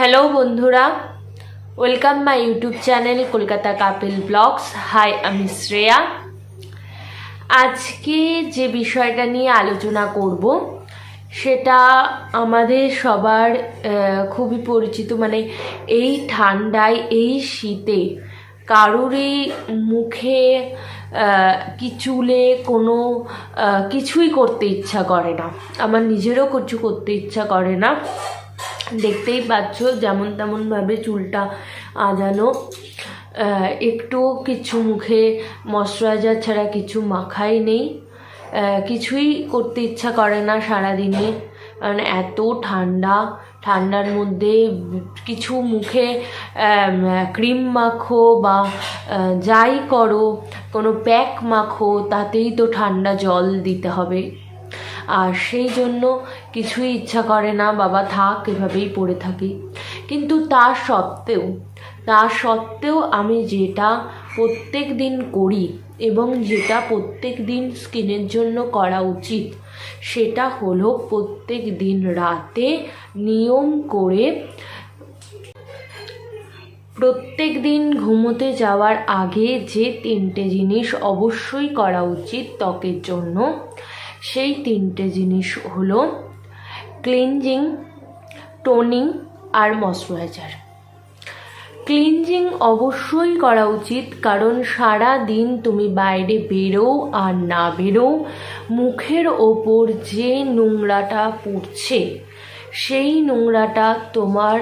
Hello বন্ধুরা। Welcome my YouTube channel Kolkata Kapil vlogs hi আমি শ্রেয়া আজকে যে বিষয়টা নিয়ে আলোচনা করব, সেটা আমাদের সবার খুবই পরিচিত মানে এই ঠান্ডায়, এই শীতে কারোরই মুখে কি চুলে কোনো কিছুই করতে ইচ্ছা করে না। আমার নিজেরও কিছু করতে ইচ্ছা করে না। দেখতেই পাচ্ছ যেমন তেমনভাবে চুলটা আজানো। একটু কিছু মুখে ময়শ্চারাইজার ছাড়া কিছু মাখাই নেই। কিছুই করতে ইচ্ছা করে না সারাদিনে। কারণ এত ঠান্ডা, ঠান্ডার মধ্যে কিছু মুখে ক্রিম মাখো বা যাই করো, কোনো প্যাক মাখো, তাতেই তো ঠান্ডা জল দিতে হবে। আর সেই জন্য কিছুই ইচ্ছা করে না, বাবা, থাক, এভাবেই পড়ে থাকি। কিন্তু তা সত্ত্বেও তা সত্ত্বেও আমি যেটা প্রত্যেক দিন করি এবং যেটা প্রত্যেক দিন স্কিনের জন্য করা উচিত, সেটা হলো প্রত্যেক দিন রাতে নিয়ম করে প্রত্যেক দিন ঘুমোতে যাওয়ার আগে যে তিনটে জিনিস অবশ্যই করা উচিত ত্বকের জন্য সেই তিনটে জিনিস হলো ক্লিনজিং টোনিং আর ময়শ্চারাইজার ক্লিনজিং অবশ্যই করা উচিত, কারণ সারা দিন তুমি বাইরে বেরো আর না বেরো, মুখের ওপর যে নোংরাটা পড়ছে, সেই নোংরাটা তোমার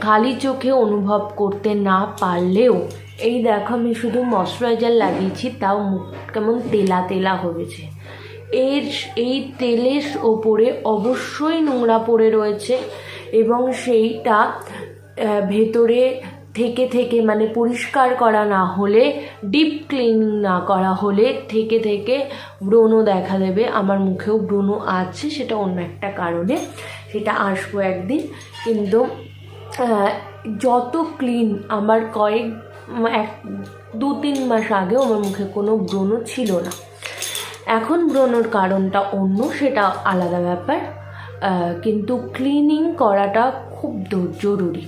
খালি চোখে অনুভব করতে না পারলেও, এই দেখো আমি শুধু ময়শ্চারাইজার লাগিয়েছি, তাও মুখ কেমন তেলা তেলা হয়েছে। এর এই তেলের ওপরে অবশ্যই নোংরা পড়ে রয়েছে এবং সেইটা ভেতরে থেকে থেকে মানে পরিষ্কার করা না হলে ডিপ ক্লিনিং না করা হলে থেকে থেকে ব্রণ দেখা দেবে। আমার মুখেও ব্রণ আছে, সেটা অন্য একটা কারণে। সেটা আসব একদিন। কিন্তু যত ক্লিন আমার কয়েক, এক, দু, তিন মাস আগেও আমার মুখে কোনো ব্রণ ছিল না। এখন ব্রণর কারণটা অন্য, সেটা আলাদা ব্যাপার। কিন্তু ক্লিনিং করাটা খুব জরুরি।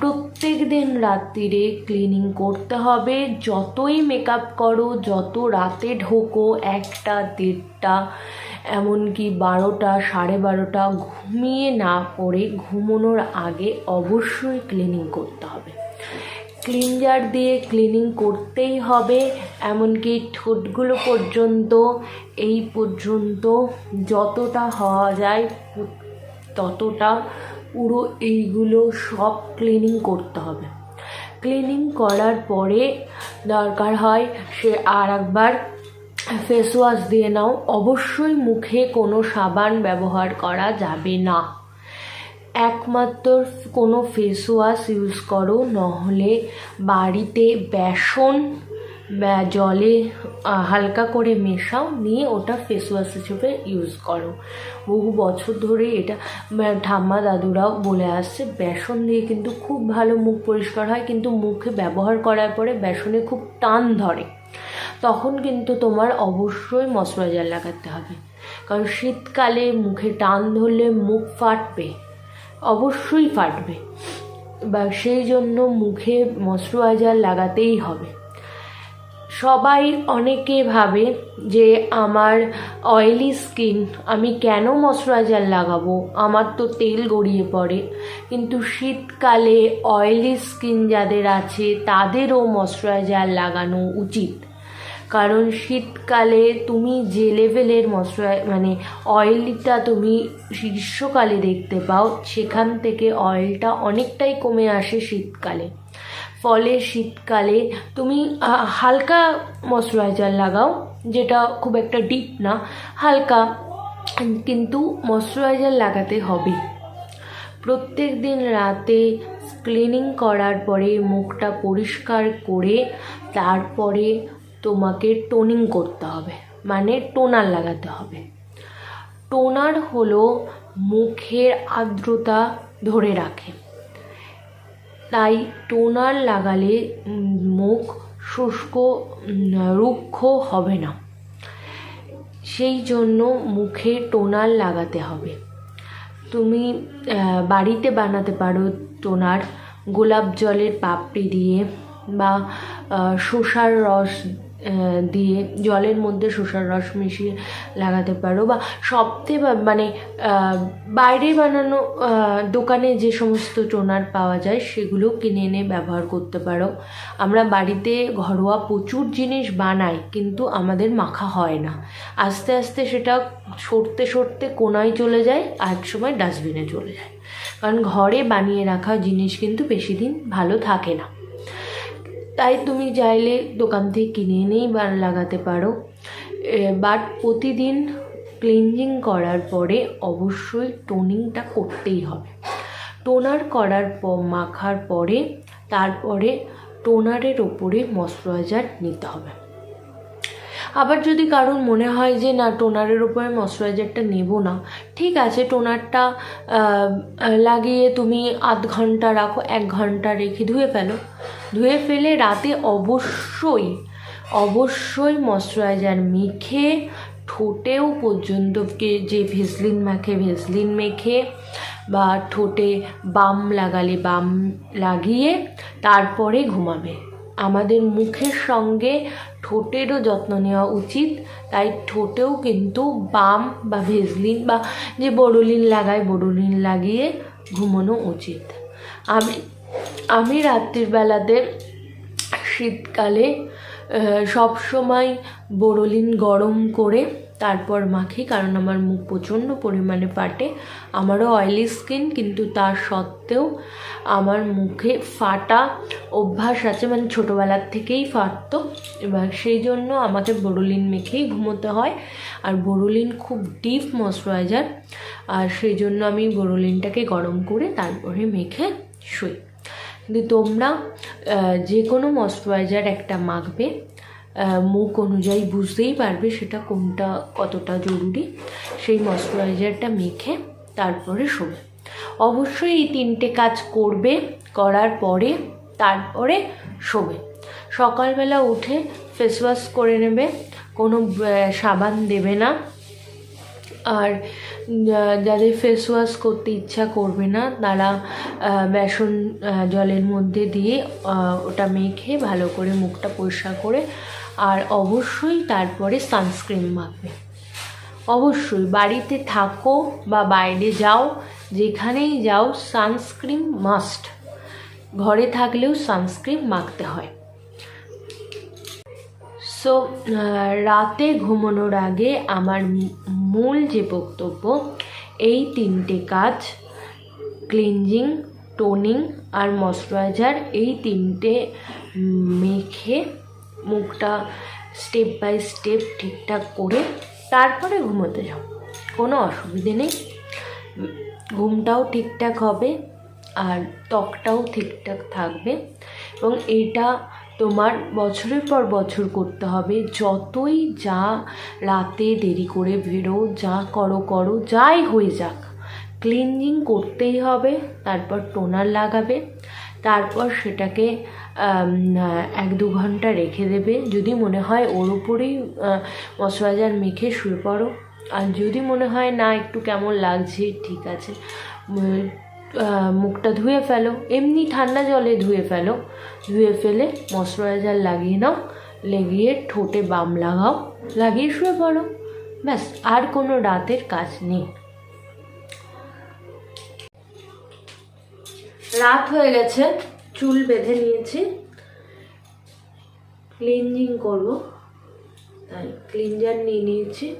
প্রত্যেক দিন রাত্রিরে ক্লিনিং করতে হবে। যতই মেকআপ করো, যত রাতে ঢোকো, একটা, দেড়টা, এমনকি বারোটা, সাড়ে বারোটা, ঘুমিয়ে না পড়ে, ঘুমানোর আগে অবশ্যই ক্লিনিং করতে হবে। ক্লিনজার দিয়ে ক্লিনিং করতেই হবে, এমনকি ঠোঁটগুলো পর্যন্ত, এই পর্যন্ত যতটা হওয়া যায় ততটা পুরো এইগুলো সব ক্লিনিং করতে হবে। ক্লিনিং করার পরে দরকার হয় সে আর একবার ফেস ওয়াশ দিয়ে নাও। অবশ্যই মুখে কোনো সাবান ব্যবহার করা যাবে না। একমাত্র কোনো ফেস ওয়াশ ইউজ করো, নহলে বাড়িতে বেসন জলে হালকা করে মেশাও, নিয়ে ওটা ফেস ওয়াশ হিসেবে ইউজ করো। বহু বছর ধরে এটা ঠাম্মা, দাদুরাও বলে আসছে, বেসন দিয়ে কিন্তু খুব ভালো মুখ পরিষ্কার হয়, কিন্তু মুখে ব্যবহার করার পরে বেসনে খুব টান ধরে। তখন কিন্তু তোমার অবশ্যই ময়শ্চারাইজার লাগাতে হবে। কারণ শীতকালে মুখে টান ধরলে মুখ ফাটবে। অবশ্যই ফাটবে। বা সেই জন্য মুখে ময়শ্চারাইজার লাগাতেই হবে। সবাই অনেকে ভাবে যে আমার অয়েলি স্কিন আমি কেন ময়শ্চারাইজার লাগাবো? আমার তো তেল গড়িয়ে পড়ে। কিন্তু শীতকালে অয়েলি স্কিন যাদের আছে, তাদেরও ময়শ্চারাইজার লাগানো উচিত। কারণ শীতকালে তুমি যে লেভেলের মশলা মানে অয়েলটা তুমি গ্রীষ্মকালে দেখতে পাও, সেখান থেকে অয়েলটা অনেকটাই কমে আসে শীতকালে। ফলে শীতকালে তুমি হালকা ময়শ্চারাইজার লাগাও, যেটা খুব একটা ডিপ না, হালকা। কিন্তু ময়শ্চারাইজার লাগাতে হবে। প্রত্যেক দিন রাতে ক্লিনিং করার পরে মুখটা পরিষ্কার করে, তারপরে তোমাকে টোনিং করতে হবে মানে টোনার লাগাতে হবে। টোনার হলো মুখের আর্দ্রতা ধরে রাখে। তাই টোনার লাগালে মুখ শুষ্ক রুক্ষ হবে না। সেই জন্য মুখে টোনার লাগাতে হবে। তুমি বাড়িতে বানাতে পারো টোনার গোলাপ জলের পাপড়ি দিয়ে বা শসার রস দিয়ে জলের মধ্যে শসার রস মিশিয়ে লাগাতে পারো বা সবথেকে মানে বাইরে বানানো দোকানে যে সমস্ত টোনার পাওয়া যায় সেগুলো কিনে এনে ব্যবহার করতে পারো। আমরা বাড়িতে ঘরোয়া প্রচুর জিনিস বানাই কিন্তু আমাদের মাখা হয় না। আস্তে আস্তে সেটা সরতে সরতে কোনায় চলে যায়, আর সময় ডাস্টবিনে চলে যায়। কারণ ঘরে বানিয়ে রাখা জিনিস কিন্তু বেশি দিন ভালো থাকে না। তাই তুমি চাইলে দোকান থেকে কিনে এনেই বা লাগাতে পারো। বাট প্রতিদিন ক্লিনজিং করার পরে অবশ্যই টোনিংটা করতেই হবে। টোনার করার পর মাখার পরে তারপরে টোনারের ওপরে ময়শ্চারাইজার নিতে হবে। আবার যদি কারোর মনে হয় যে, না টোনারের উপরে ময়শ্চারাইজারটা নেব না। ঠিক আছে টোনারটা লাগিয়ে তুমি আধ ঘণ্টা রাখো, এক ঘণ্টা রেখে ধুয়ে ফেলো। ধুয়ে ফেলে রাতে অবশ্যই অবশ্যই ময়শ্চারাইজার মেখে, ঠোঁটেও পর্যন্ত যে ভেসলিন মাখে ভেসলিন মেখে বা ঠোঁটে বাম লাগালে বাম লাগিয়ে তারপরে ঘুমাবে। আমাদের মুখের সঙ্গে ঠোঁটেরও যত্ন নেওয়া উচিত, তাই ঠোঁটেও কিন্তু বাম বা ভেজলিন বা যে বোরোলিন লাগায় বোরোলিন লাগিয়ে ঘুমানো উচিত। আমি আমি রাত্রির বেলাতে শীতকালে সব সময় বোরোলিন গরম করে তারপর মাখি, কারণ আমার মুখ প্রচণ্ড পরিমাণে ফাটে। আমারও অয়েলি স্কিন কিন্তু তার সত্ত্বেও আমার মুখে ফাটা অভ্যাস আছে মানে ছোটোবেলার থেকেই ফাটতো। এবার সেই জন্য আমাকে বোরোলিন মেখেই ঘুমোতে হয়। আর বোরোলিন খুব ডিপ ময়শ্চারাইজার আর সেই জন্য আমি বোরোলিনটাকে গরম করে তারপরে মেখে শুই। কিন্তু তোমরা যে কোনো ময়শ্চারাইজার একটা মাখবে মুখ অনুযায়ী বুঝতেই পারবে সেটা কোনটা কতটা জরুরি। সেই ময়শ্চারাইজারটা মেখে তারপরে শোবে। অবশ্যই এই তিনটে কাজ করবে, করার পরে তারপরে শোবে। সকালবেলা উঠে ফেস ওয়াশ করে নেবে, কোনো সাবান দেবে না। আর যাদের ফেস ওয়াশ করতে ইচ্ছা করবে না, তারা বেসন জলের মধ্যে দিয়ে ওটা মেখে ভালো করে মুখটা পরিষ্কার করে, আর অবশ্যই তারপরে সানস্ক্রিন মাখবে। অবশ্যই বাড়িতে থাকো বা বাইরে যাও, যেখানেই যাও সানস্ক্রিন মাস্ট ঘরে থাকলেও সানস্ক্রিন মাখতে হয়। সো রাতে ঘুমানোর আগে আমার মূল যে বক্তব্য, এই তিনটে কাজ ক্লিনজিং টোনিং আর ময়শ্চারাইজার এই তিনটে মেখে মুখটা স্টেপ বাই স্টেপ ঠিকঠাক করে তারপরে ঘুমোতে যাও। কোনো অসুবিধে নেই। ঘুমটাও ঠিকঠাক হবে আর ত্বকটাও ঠিকঠাক থাকবে এবং এটা তোমার বছরের পর বছর করতে হবে। যতই যা রাতে দেরি করে বেরো, যা করো করো, যাই হয়ে যাক। ক্লিনজিং করতেই হবে, তারপর টোনার লাগাবে, তারপর সেটাকে এক দু ঘণ্টা রেখে দেবে। যদি মনে হয় ওর উপরেই মশলাজার মেখে শুয়ে পড়ো। আর যদি মনে হয় না, একটু কেমন লাগছে, ঠিক আছে। মুখটা ধুয়ে ফেলো। এমনি ঠান্ডা জলে ধুয়ে ফেলো। ধুয়ে ফেলে ময়শ্চারাইজার লাগিয়ে নাও। লেগিয়ে ঠোঁটে বাম লাগাও। লাগিয়ে শুয়ে পড়ো। ব্যাস, আর কোনো রাতের কাজ নেই। রাত হয়ে গেছে। চুল বেঁধে নিয়েছি। ক্লিনজিং করব। তাই ক্লিনজার নিয়ে নিয়েছি।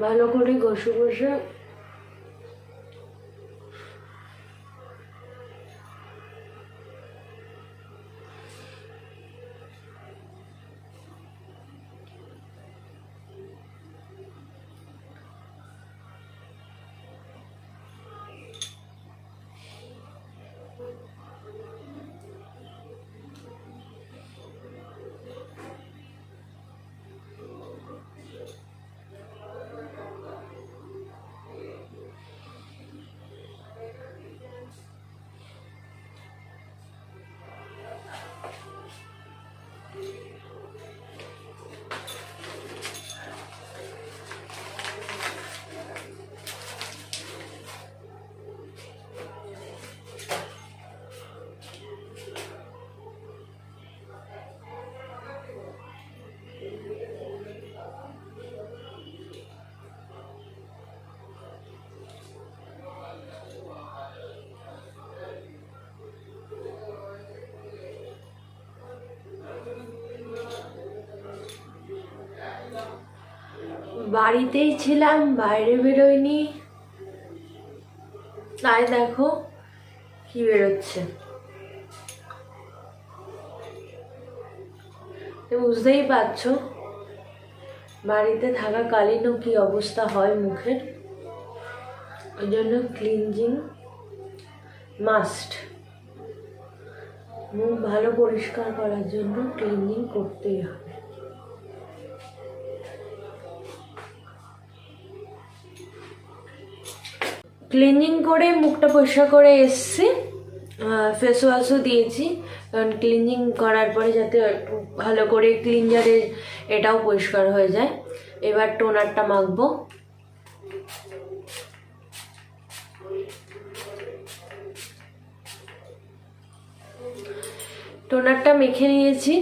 ভালো করে ঘষে ঘষে বাড়িতেই ছিলাম, বাইরে বেরোয়নি। তাই দেখো কি বেরোচ্ছে। বুঝতেই পারছ, বাড়িতে থাকাকালীনও কি অবস্থা হয় মুখের? ওই জন্য ক্লিনজিং মাস্ট মুখ ভালো পরিষ্কার করার জন্য ক্লিনজিং করতেই হবে। ক্লিনজিং করে মুখটা পরিষ্কার করে এসছি। ফেস ওয়াশও দিয়েছি। কারণ ক্লিনজিং করার পরে যাতে একটু ভালো করে ক্লিনজারের এটাও পরিষ্কার হয়ে যায়। এবার টোনারটা মাখবো। টোনারটা মেখে নিয়েছি।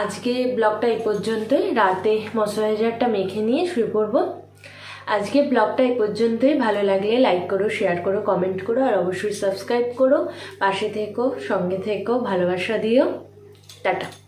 আজকে ব্লগটা এই পর্যন্তই। রাতে ময়শ্চারাইজারটা মেখে নিয়ে শুয়ে পড়ব। আজকে ব্লগটা এ পর্যন্তই। ভালো লাগলে লাইক করো শেয়ার করো কমেন্ট করো, আর অবশ্যই সাবস্ক্রাইব করো। পাশে থেকো, সঙ্গে থেকো, ভালোবাসা দিও। টাটা।